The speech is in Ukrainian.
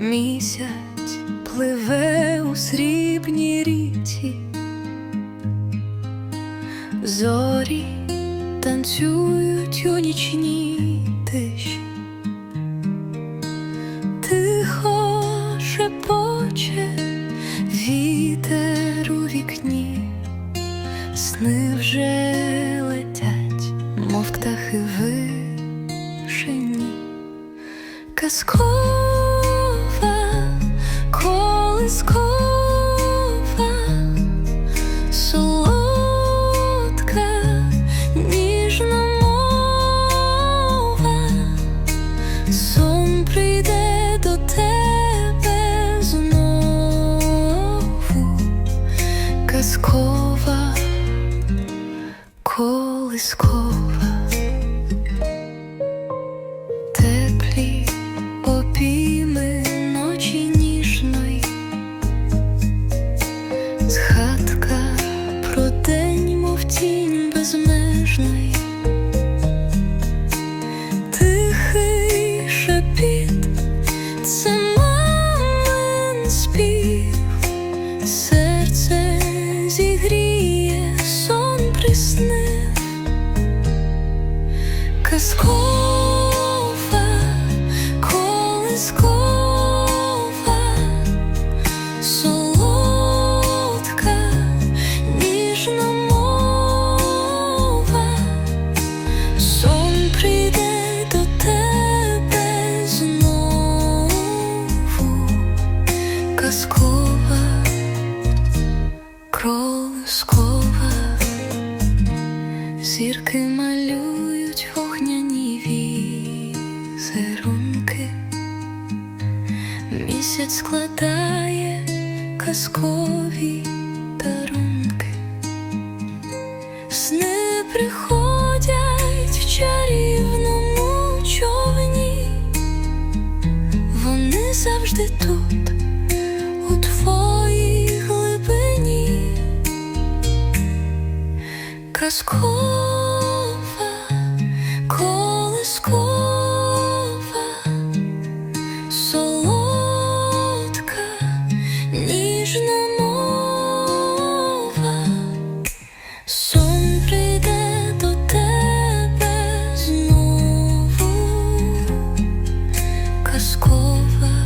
Місяць пливе у срібній ріці, зорі танцюють у нічній тиші, тихо шепоче вітер у вікні, сни вже летять, мов птахи вишені казкова, солодка, ніжна сон прийде до тебе знову, казкова, колискова. Приснив. Казкова, солодка, ніжна мова, прийде до тебе знову, казкова, кролискова. Зірки малюють вогняні візерунки, місяць складає казкові дарунки, сни приходять в чарівному човні, вони завжди тут, казкова, колискова, солодка, ніжна мова, сон прийде до тебе знову казкова.